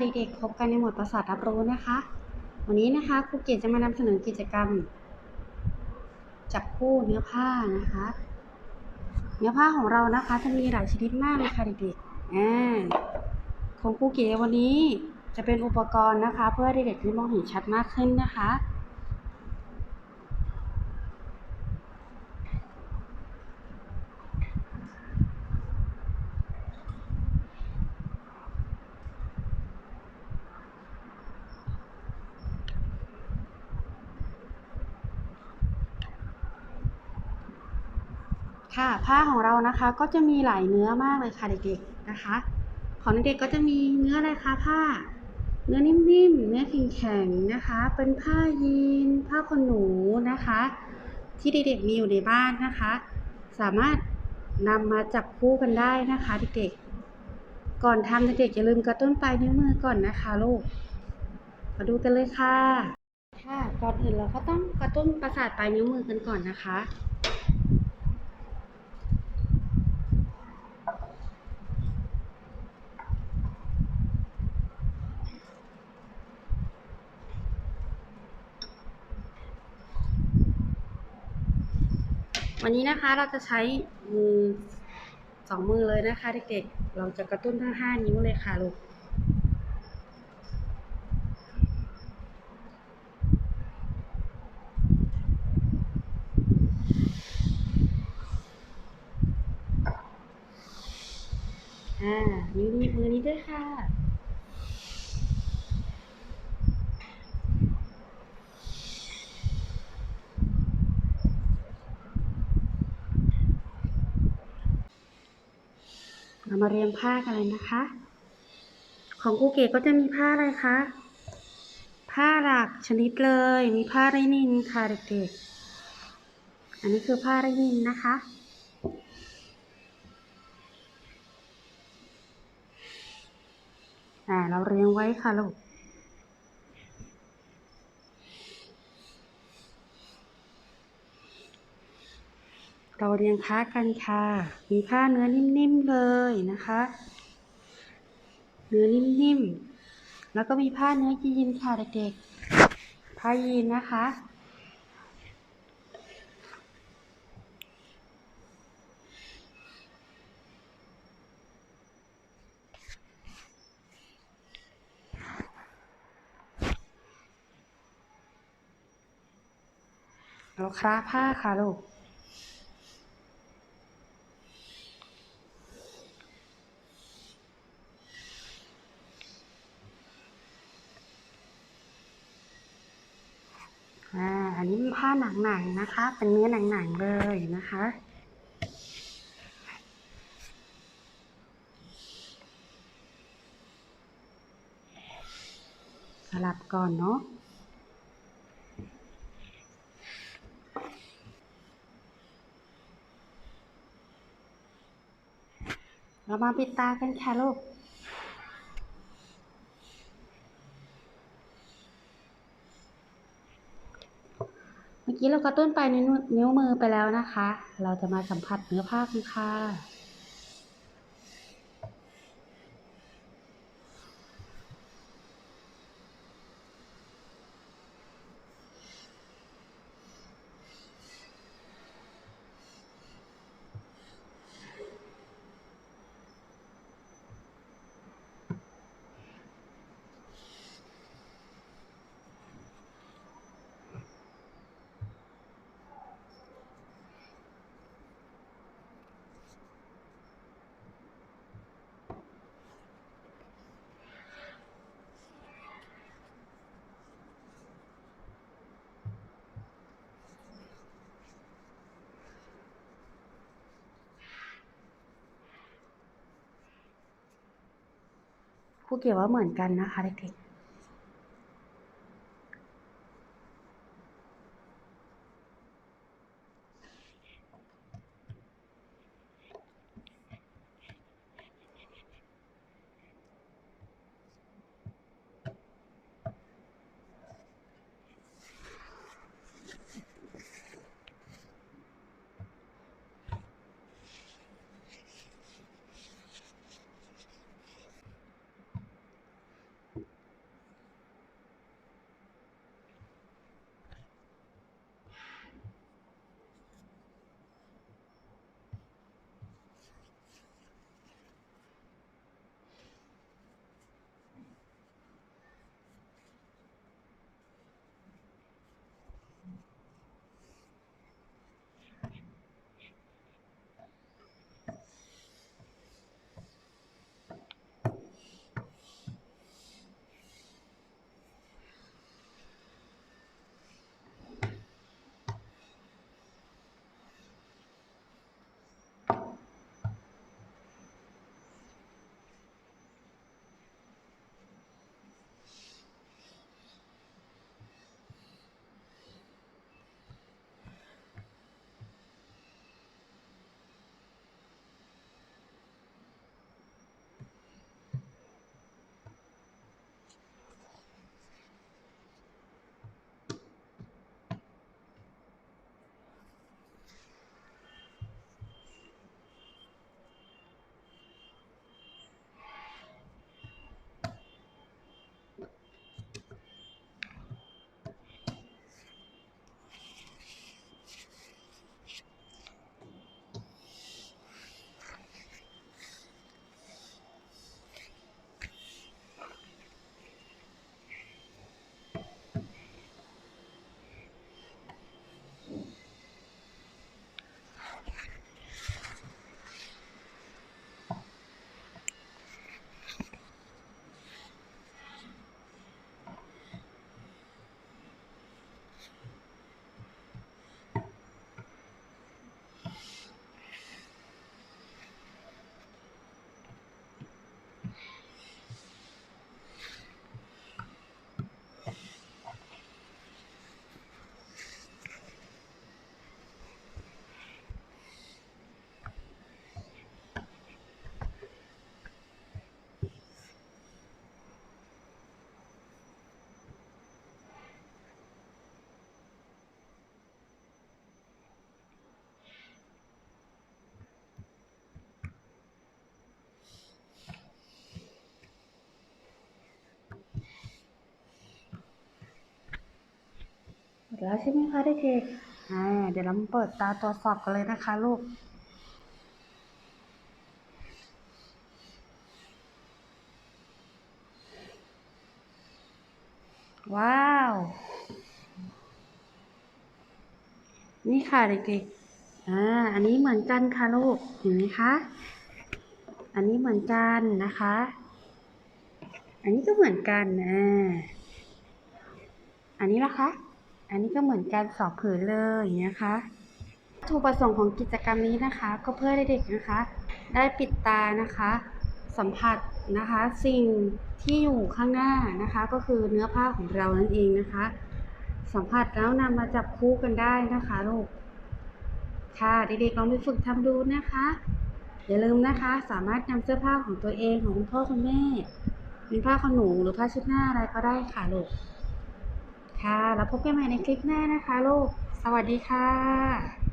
เด็กๆพบกันในหมวดประสาทรับรู้นะคะ วันนี้นะคะครูเกดจะมานำเสนอกิจกรรม จับคู่เนื้อผ้านะคะ เนื้อผ้าของเรานะคะจะมีหลายชนิดมากเลยค่ะเด็กๆของครูเกดวันนี้จะเป็นอุปกรณ์นะคะ เพื่อเด็กๆที่มองเห็นชัดมากขึ้นนะคะ ค่ะผ้าของเรานะคะก็จะมีหลายเนื้อมากเลยค่ะเด็กๆนะคะ ของเด็กๆก็จะมีเนื้ออะไรคะผ้า เนื้อนิ่มๆเนื้อแข็งๆนะคะ เป็นผ้ายีน ผ้าขนหนูนะคะ ที่เด็กๆมีอยู่ในบ้านนะคะ สามารถนำมาจับคู่กันได้นะคะเด็กๆก่อนทำเด็กๆอย่าลืมกระตุ้นปลายนิ้วมือก่อนนะคะลูกมาดูกันเลยค่ะค่ะก่อนอื่นเราก็ต้องกระตุ้นประสาทปลายนิ้วมือกันก่อนนะคะ วันนี้นะคะเราจะใช้มือสองมือเลยนะคะเด็กๆ เราจะกระตุ้นทั้งห้านิ้วเลยค่ะลูก อ่า นิ้วนี้มือนี้ด้วยค่ะ เรามาเรียงผ้ากันเลยนะคะ ของกูเกก็จะมีผ้าอะไรคะ ผ้าหลากชนิดเลย มีผ้าไรนินค่ะเด็กๆ อันนี้คือผ้าไรนินนะคะ อ่าเราเรียงไว้ค่ะลูก เราเรียงผ้ากันค่ะ มีผ้าเนื้อนิ่มๆเลยนะคะ เนื้อนิ่มๆ แล้วก็มีผ้าเนื้อยีนค่ะเด็กๆ ผ้ายีนนะคะ เราคล้าผ้าค่ะลูก อ่า อันนี้เป็น ผ้าหนังๆนะคะ เป็นเนื้อหนังๆเลยนะคะสลับก่อนเนาะเรามาปิดตากันค่ะลูก เมื่อกี้เรากระตุ้นไปลายนิ้วนิ้วมือไปแล้วนะคะ เราจะมาสัมผัสเนื้อผ้ากันค่ะ ครูเกี่ยวว่าเหมือนกันนะคะเด็ก ดแล้วใช่ไหมคะเด็กๆอ่าเดี๋ยวเราเปิดตาตรวจสอบกันเลยนะคะลูกว้าว นี่ค่ะเด็กๆ อ่า อันนี้เหมือนกันค่ะลูก เห็นไหมคะ อันนี้เหมือนกันนะคะ อันนี้ก็เหมือนกัน อ่า อันนี้ล่ะคะ อันนี้ก็เหมือนกันสองผืนเลยนะคะวัตถุประสงค์ของกิจกรรมนี้นะคะ ก็เพื่อให้เด็กๆนะคะ ได้ปิดตานะคะ สัมผัสนะคะ สิ่งที่อยู่ข้างหน้านะคะ ก็คือเนื้อผ้าของเรานั่นเองนะคะ สัมผัสแล้วนำมาจับคู่กันได้นะคะลูกค่ะเด็กๆลองไปฝึกทำดูนะคะ อย่าลืมนะคะ สามารถนำเสื้อผ้าของตัวเองของคุณพ่อคุณแม่เป็นผ้าขนหนูหรือผ้าชุดหน้าอะไรก็ได้ค่ะลูก ค่ะ แล้วพบกันใหม่ในคลิปหน้านะคะลูก สวัสดีค่ะ